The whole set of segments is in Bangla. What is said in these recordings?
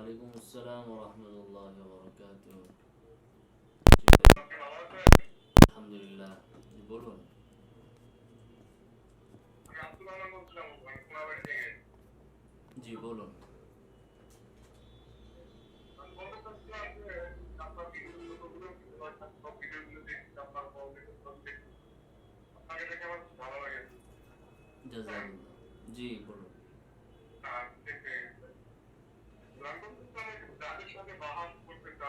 ওয়ালাইকুম আসসালাম রহমতুল্লাহ বরকাত আলহামদুলিল্লাহ বলুন জি বলুন। জি বলুন যাদের সাথে বাহাস করতে চান এই বন্ধ বিচারীদের সাথে সাথে বাহাস করে না অথচ কিন্তু আপনার নামে মিথ্যা অপবাদ দেয় এই যে বাহাদুর কিন্তু যে বাহাদুরদের খণ্ড থেকে পেশাদের যে শুরু কি শহী-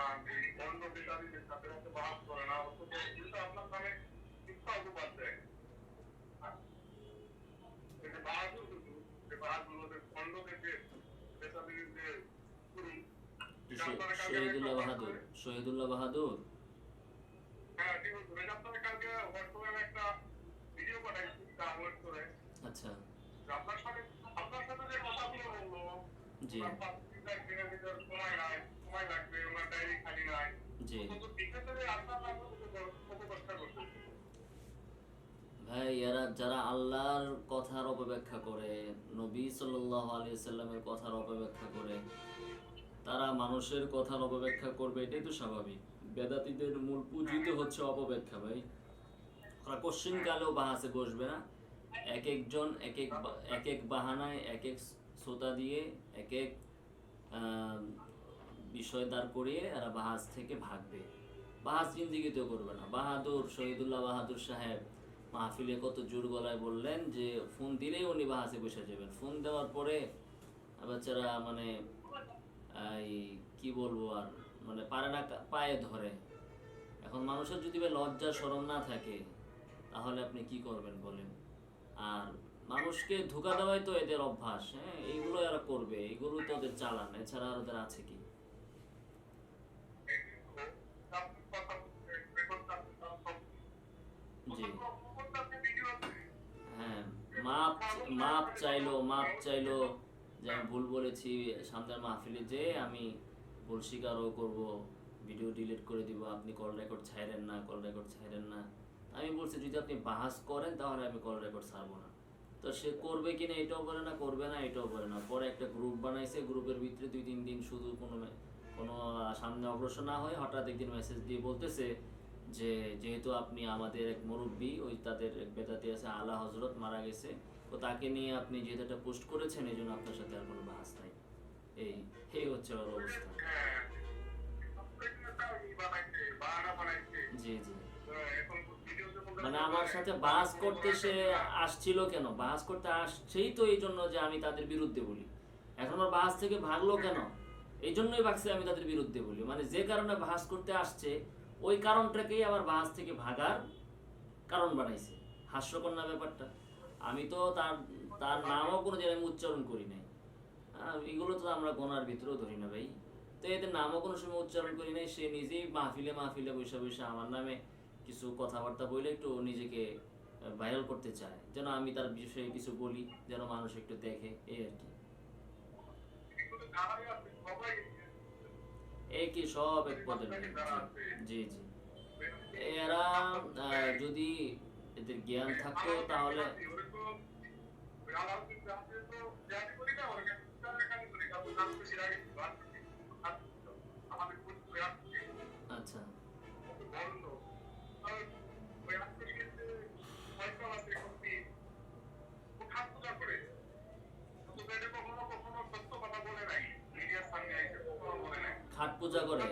শহীদুল্লাহ বাহাদুর শহীদুল্লাহ বাহাদুর। হ্যাঁ আচ্ছা। আপনার সাথে আপনার সাথে যে কথাগুলো বলল জি। সময় নাই সময় লাগবে ওনার ডায়েরি খালি নাই। জি। ভাই এরা যারা আল্লাহর কথার অপব্যাখ্যা করে নবী সাল্লাহ আলী সাল্লামের কথার অপব্যাখ্যা করে তারা মানুষের কথার অপব্যাখ্যা করবে এটাই তো স্বাভাবিক। বেদাতীদের মূল পুঁজিত হচ্ছে অপব্যাখ্যা ভাই। ওরা কোশ্চিন কালেও বাহাসে বসবে না। এক একজন এক এক এক এক বাহানায় এক এক শ্রোতা দিয়ে এক এক বিষয় দাঁড় করিয়ে এরা বাহাস থেকে ভাগবে। বাহাস জিন্দিগিতেও করবে না। বাহাদুর শহীদুল্লাহ বাহাদুর সাহেব মাহফিলে কত জোর গলায় বললেন যে, ফোন দিলেই উনি বাহাসে বসে যাবেন। ফোন দেওয়ার পরে বাচ্চারা মানে এই কি বলব আর মানে পারে না, পায়ে ধরে। এখন মানুষের যদি লজ্জা সরম না থাকে, তাহলে আপনি কি করবেন বলেন? আর মানুষকে ধোকা দেওয়াই তো এদের অভ্যাস হ্যাঁ? এইগুলো এরা করবে। এইগুলো তো ওদের চালান, এছাড়া আর ওদের আছে কি জি হ্যাঁ মাপ মাপ চাইলো, মাপ চাইলো, যে আমি ভুল বলেছি, সামনের মাহফিলে যে আমি ভুল স্বীকারও করব ভিডিও ডিলিট করে দিব, আপনি কল রেকর্ড ছাইরেন না কল রেকর্ড ছাইরেন না। আমি বলছি, যদি আপনি বাহাস করেন, তাহলে আমি কল রেকর্ড ছাড়বো না। তো সে করবে কিনা এটাও বলে না, করবে না, এটাও বলে না। পরে একটা গ্রুপ বানাইছে গ্রুপের ভিতরে দুই তিন দিন শুধু কোনো কোনো সামনে অগ্রসর না হয়ে হঠাৎ একদিন মেসেজ দিয়ে বলতেছে যে, যেহেতু আপনি আমাদের এক মুরব্বী, ওই তাদের এক বেদাতি আছে, আলা হজরত মারা গেছে তো তাকে নিয়ে আপনি যেহেতু পোস্ট করেছেন, এই জন্য আপনার সাথে আর কোনো বাহাস নাই। এই এই হচ্ছে ওর অবস্থা। জি জি। মানে আমার সাথে বাস করতে সে আসছিল কেন? বাস করতে আসছেই তো এই জন্য যে আমি তাদের বিরুদ্ধে বলি। এখন আমার বাস থেকে ভাগলো কেন? এই জন্যই ভাগছে আমি তাদের বিরুদ্ধে বলি। মানে যে কারণে বাস করতে আসছে, ওই কারণটাকেই আবার বাস থেকে ভাগার কারণ বানাইছে। হাস্যকন্যা ব্যাপারটা? আমি তো তার তার নামও কোনো জায়গায় আমি উচ্চারণ করি নাই। এগুলো তো আমরা গোনার ভিতরেও ধরি না ভাই। তো এদের নামও কোনো সময় উচ্চারণ করি নাই, সে নিজেই মাহফিলে মাহফিলে বসে বসে আমার নামে কিছু কথাবার্তা বলে একটু নিজেকে ভাইরাল করতে চায়। যেন আমি তার বিষয়ে কিছু বলি, যেন মানুষ একটু দেখে, এই আর কি। এই কি সব এক পদের জি জি। এরা যদি এদের জ্ঞান থাকতো তাহলে আচ্ছা। খাট পূজা করে?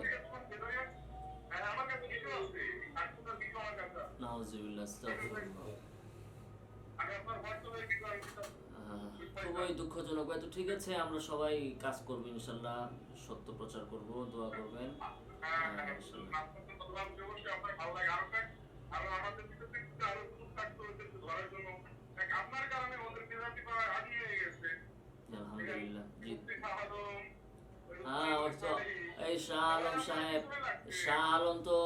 খুবই দুঃখজনক। হয়তো ঠিক আছে, আমরা সবাই কাজ করব ইনশাল্লাহ, সত্য প্রচার করব, দোয়া করবেন। আপনার কারণে ওদের বিরোধী করা হারিয়ে গেছে আলহামদুলিল্লাহ জি হ্যাঁ ওই তো এই সাহেব শাহ তো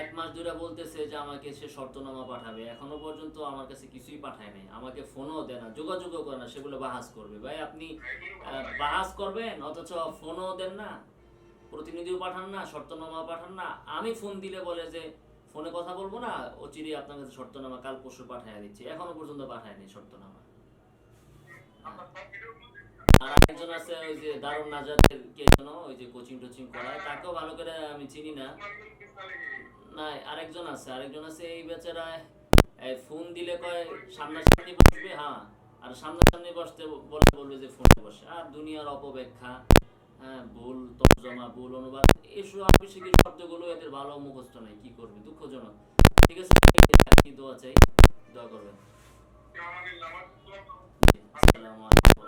এক মাস ধরে বলতেছে যে আমাকে সে শর্তনামা পাঠাবে। এখনও পর্যন্ত আমার কাছে কিছুই পাঠায় নাই। আমাকে ফোনও দেয় না, যোগাযোগও করে না, সেগুলো বাহাস করবে। ভাই, আপনি বাহাস করবেন? অথচ ফোনও দেন না, প্রতিনিধিও পাঠান না শর্তনামা পাঠান না। আমি ফোন দিলে বলে যে, ফোনে কথা বলব না, ও চিরি আপনার কাছে শর্তনামা কাল পরশু পাঠায় দিচ্ছি। এখনও পর্যন্ত পাঠায়নি শর্তনামা। একজন আছে ওই যে দারুণ নাজাদের কে জানো ওই যে কোচিং টোচিং করায় তাকেও ভালো করে আমি চিনি না। না আরেকজন আছে আরেকজন আছে এই বেচারায় ফোন দিলে কয় সামনাসামনি বসবে? হ্যাঁ আর সামনাসামনি বসতে বলে বলবে যে ফোনে বসে। আর দুনিয়ার অপব্যাখ্যা হ্যাঁ ভুল তর্জমা ভুল অনুবাদ এসব আবিষেকের শব্দগুলো এদের ভালো মুখস্থ নাই কি করবে? দুঃখজনক। ঠিক আছে কি দোয়া চাই দোয়া করবেন। আসসালামু আলাইকুম